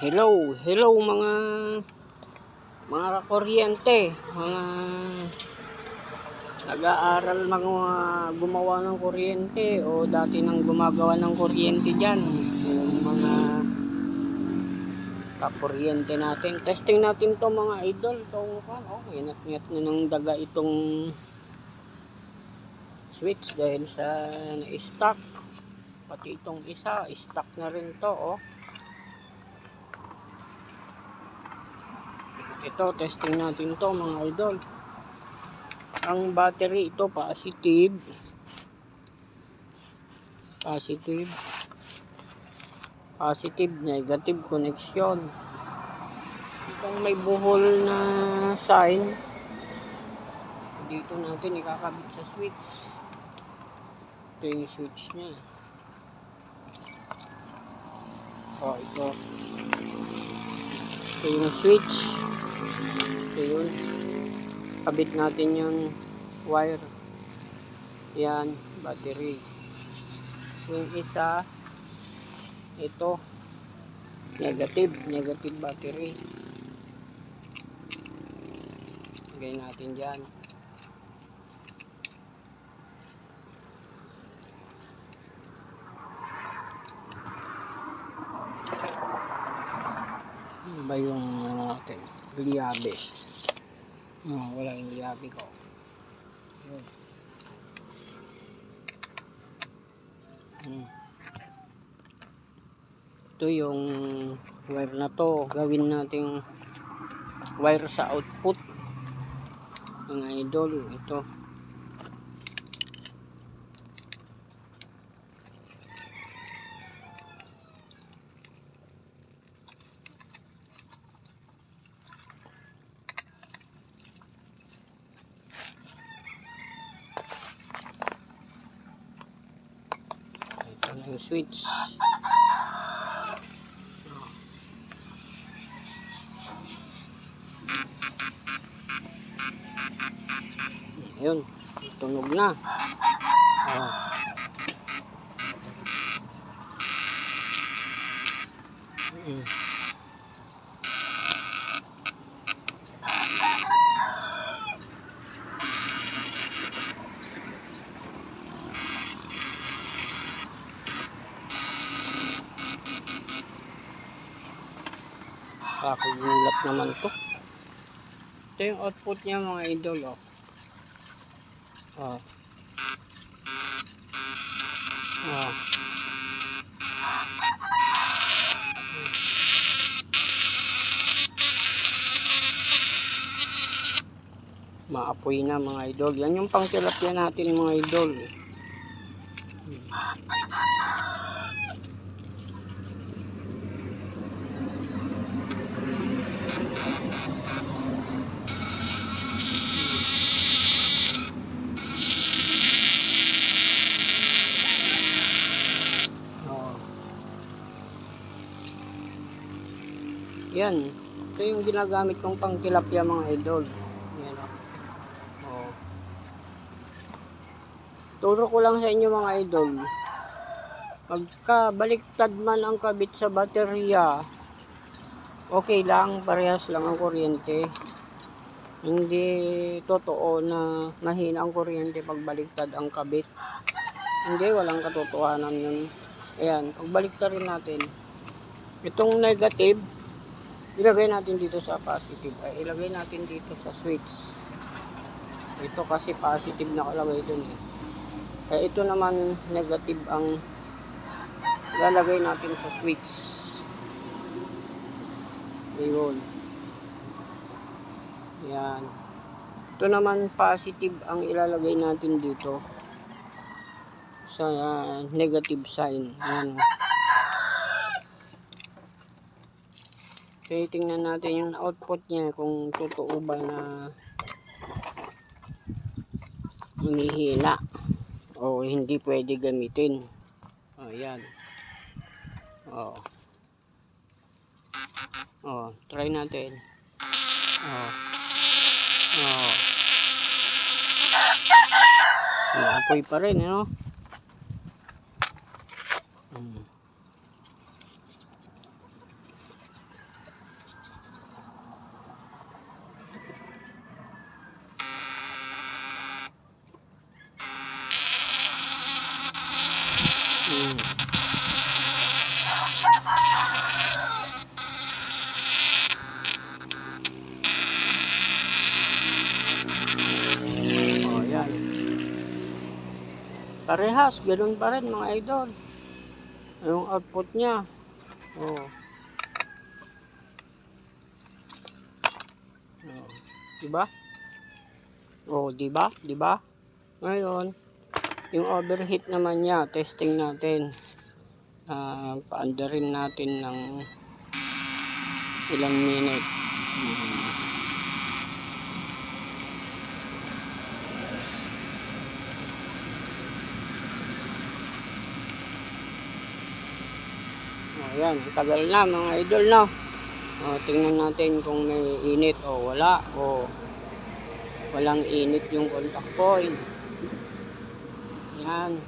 Hello, hello mga mga kuryente, mga nag-aaral mga gumawa ng kuryente o dati nang gumagawa ng kuryente dyan. Yung mga kakuryente natin. Testing natin to mga idol. Kung kan, oh, inat-ingat na ng daga itong switch dahil sa na-stock. Pati itong isa, stock na rin to, oh. Ito, testing natin to mga idol. Ang battery ito positive. Positive. Positive, negative connection. Itong may buhol na sign. Dito natin ikakabit sa switch. Ito yung switch niya. Oh, ito. Ito yung switch. Ito yun. Kabit natin yung wire. Yan, battery. Yung isa, ito, negative, negative battery. Lagay natin dyan. Ba yung ano natin? Liyabe. Oh, wala yung liyabe ko. Yun. Hmm. Ito yung wire na to. Gawin nating wire sa output. Mga idol. Ito. Switch. Ayun, tunog na. Oh. Mm. Kakugulat naman to. Ito yung output niya mga idol oh. Oh. Oh. Maapoy na mga idol. Yan yung pang tilapia natin mga idol. Oh. Yan. Ito yung ginagamit kong pang tilapia mga idol. Yan o. Oh. Turo ko lang sa inyo mga idol. Pagka baliktad man ang kabit sa baterya, okay lang, parehas lang ang kuryente. Hindi totoo na mahina ang kuryente pag baliktad ang kabit. Hindi, walang katotohanan yun. Ayan, pagbaliktad rin natin. Itong negative, ilagay natin dito sa positive. Ay, ilagay natin dito sa switch. Ito kasi positive nakalagay dun eh. Kaya ito naman negative ang lalagay natin sa switch. Ayun. Yan. Ito naman positive ang ilalagay natin dito sa negative sign. Yan. So, tingnan natin yung output niya kung totoo ba na humihina o hindi pwede gamitin. O, yan. O. O, try natin. O. O. Naapoy pa rin, ano? Hmm. Parehas, ganun pa rin mga idol. Yung output niya. Oh. Oh. Diba? Oh, diba? Diba? Ngayon, yung overheat naman niya, testing natin. Ah, paandarin natin ng ilang minute. Mhm. Oh, yan, tagal na mga idol na. Oh, tingnan natin kung may init o wala o walang init yung contact point. Yan.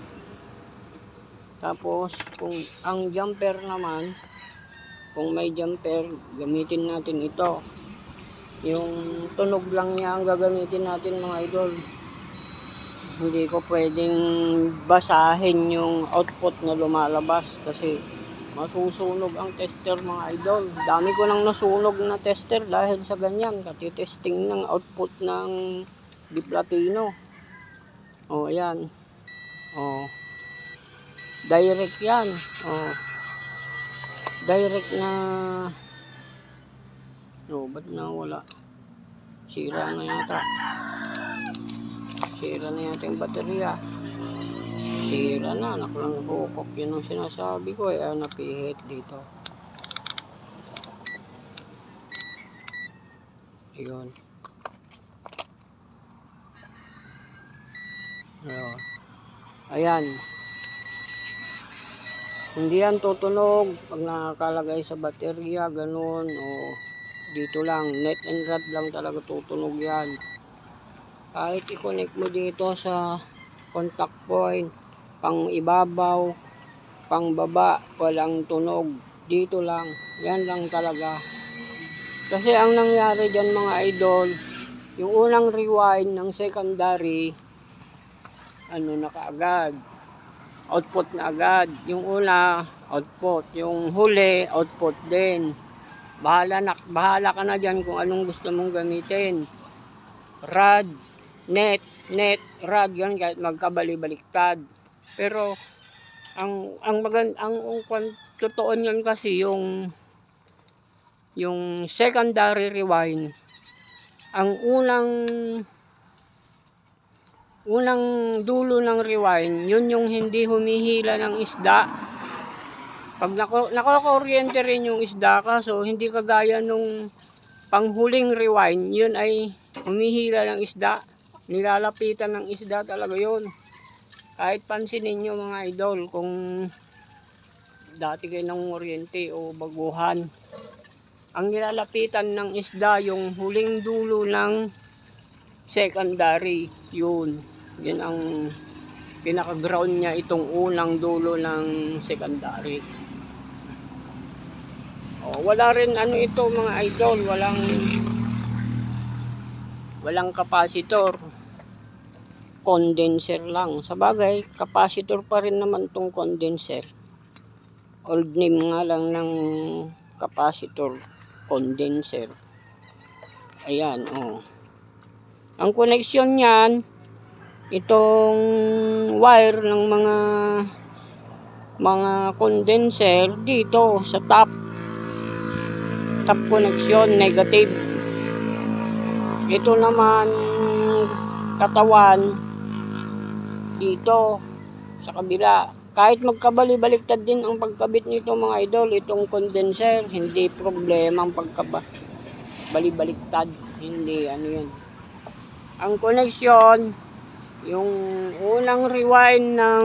Tapos kung ang jumper naman, kung may jumper, gamitin natin ito. Yung tunog lang niya ang gagamitin natin mga idol. Hindi ko pwedeng basahin yung output na lumalabas kasi masusunog ang tester mga idol. Dami ko nang nasunog na tester dahil sa ganyan. Katitesting ng output ng Di Platino. O, ayan. O. Direct yan. O. Direct na... O, ba't na wala? Sira na yata. Sira na yata yung baterya. Sira na, naklang hukok. Yun ang sinasabi ko eh. Ah, napihit dito. Ayun. Ayun. Ayan. Hindi yan tutunog pag nakakalagay sa baterya, ganun, o dito lang, net and rod lang talaga tutunog yan. Kahit i-connect mo dito sa contact point, pang ibabaw, pang baba, walang tunog. Dito lang, yan lang talaga. Kasi ang nangyari dyan mga idol, yung unang rewind ng secondary, ano na kaagad, output na agad. Yung una, output. Yung huli, output din. Bahala, na, bahala ka na dyan kung anong gusto mong gamitin. Rad, net, net, rad, yan kahit magkabali-baliktad. Pero, ang ang magan ang, ang kwan- totoo niyan kasi yung yung secondary rewind ang unang unang dulo ng rewind yun yung hindi humihila ng isda pag nako nakokuryente rin yung isda kaso hindi kagaya nung panghuling rewind yun ay humihila ng isda nilalapitan ng isda talaga yun. Kahit pansinin nyo mga idol kung dati kayo ng oriente o baguhan ang nilalapitan ng isda yung huling dulo ng secondary. Yun. Yun ang pinaka ground niya itong unang dulo ng secondary. Oh, wala rin ano ito mga idol. Walang walang capacitor condenser lang. Sa bagay capacitor pa rin naman tong condenser. Old name nga lang ng capacitor condenser. Ayan oh. Ang connection niyan itong wire ng mga mga condenser dito sa top. Top connection negative ito naman katawan. Dito sa kabila. Kahit magkabali-baliktad din ang pagkabit nito mga idol itong condenser hindi problema ang pagkabali-baliktad. Hindi ano yun. Ang connection yung unang rewind ng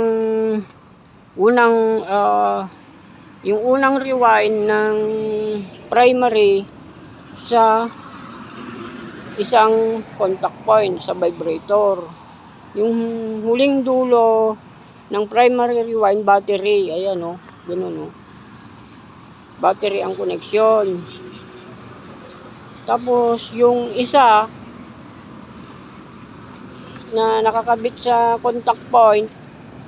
unang ah, yung unang rewind ng primary sa isang contact point sa vibrator yung huling dulo ng primary rewind battery ayan o ganun o battery ang connection tapos yung isa na nakakabit sa contact point,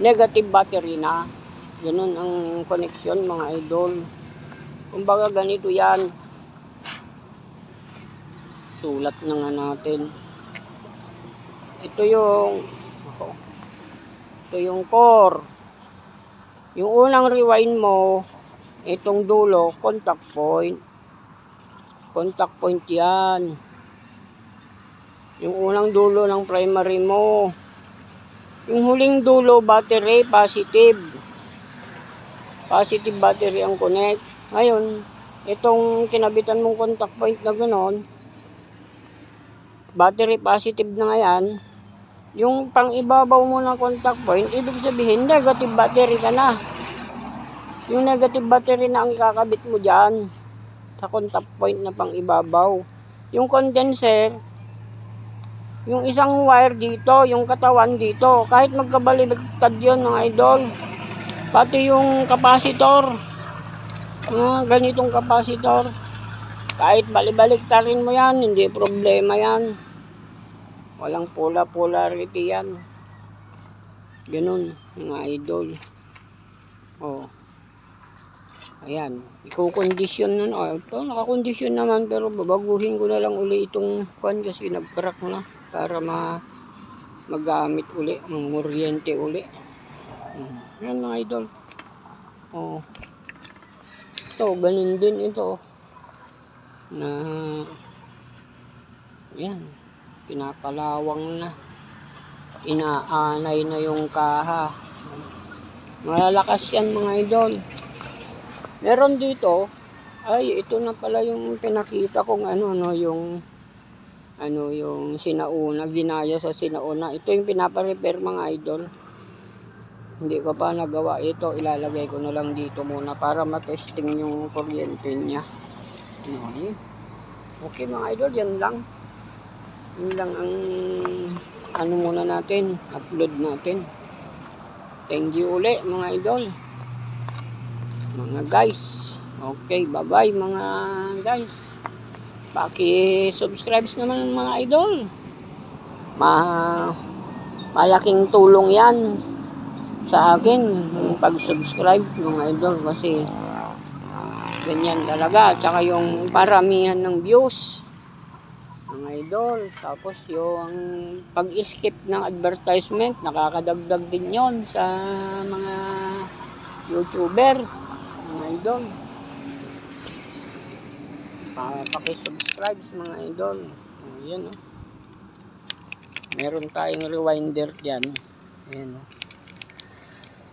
negative battery na. Ganun ang connection mga idol. Kumbaga ganito yan. Sulat na nga natin. Ito yung. Ito yung core. Yung unang rewind mo, itong dulo, contact point. Contact point yan. Yung unang dulo ng primary mo. Yung huling dulo, battery, positive. Positive battery ang connect. Ngayon, itong kinabitan mong contact point na gano'n, battery positive na nga yan, yung pang ibabaw mo ng contact point, ibig sabihin negative battery ka na. Yung negative battery na ang ikakabit mo dyan sa contact point na pang ibabaw. Yung condenser, yung isang wire dito, yung katawan dito, kahit magkabaliktad yun mga idol. Pati yung capacitor, mga ganitong capacitor, kahit balibaliktarin mo yan, hindi problema yan. Walang pula polarity yan. Ganun, mga idol. Oh. Ayan, iko-condition na. Oh, ito, naka-condition naman pero babaguhin ko na lang uli itong kwan kasi nag-crack na para ma magamit uli, mamuryente uli. Hmm. Yan mga idol. Oh. Ito, ganun din ito. Na yan, pinapalawang na. Inaanay na yung kaha. Malalakas yan mga idol. Meron dito, ay ito na pala yung pinakita kong ano no, yung ano yung sinauna, ginaya sa sinauna. Ito yung pinapa-repair mga idol. Hindi ko pa nagawa ito, ilalagay ko na lang dito muna para matesting yung kuryente niya. Okay. Okay mga idol, yan lang. Yan lang ang ano muna natin, upload natin. Thank you uli mga idol. Mga guys. Okay, bye-bye mga guys. Paki-subscribe naman mga idol. Ma malaking tulong 'yan sa akin yung pag-subscribe mga idol kasi ganyan talaga. Tsaka yung paramihan ng views mga idol. Tapos yung pag-skip ng advertisement, nakakadagdag din yon sa mga YouTuber. Mga idol. Pa paki-subscribe mga idol. Ayan o. Meron tayong rewinder dyan. Ayan o.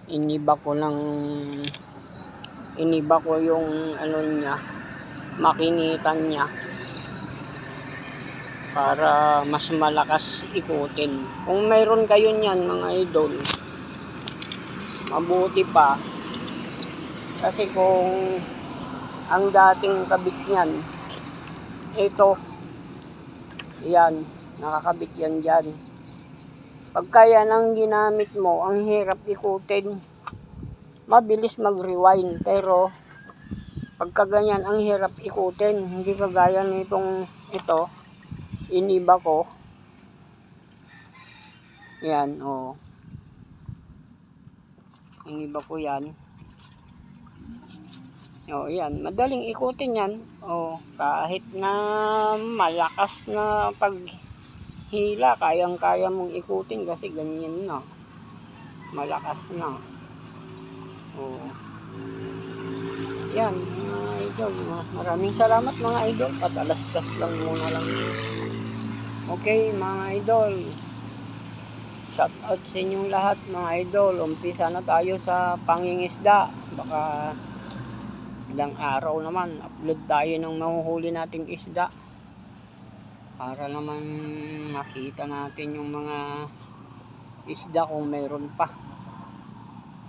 Iniba ko ng iniba ko yung ano niya makinitan niya para mas malakas ikutin. Kung mayroon kayo niyan mga idol, mabuti pa. Kasi kung ang dating kabit niyan, ito, yan, nakakabit yan dyan. Pagka yan ginamit mo, ang hirap ikutin, mabilis mag-rewind. Pero, pagka ganyan, ang hirap ikutin. Hindi kagaya nitong ito, iniba ko. Yan, o. Oh. Iniba ko yan. O, yan. Madaling ikutin yan. O, kahit na malakas na paghila, kayang-kaya mong ikutin kasi ganyan na. Malakas na. O. Yan, mga idol. Maraming salamat mga idol. Patalastas lang muna lang. Okay, mga idol. Shout out sa inyong lahat mga idol. Umpisa na tayo sa pangingisda. Baka ilang araw naman upload tayo ng mahuhuli nating isda. Para naman makita natin yung mga isda kung mayroon pa.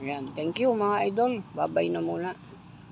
Ayan. Thank you mga idol. Babay na muna.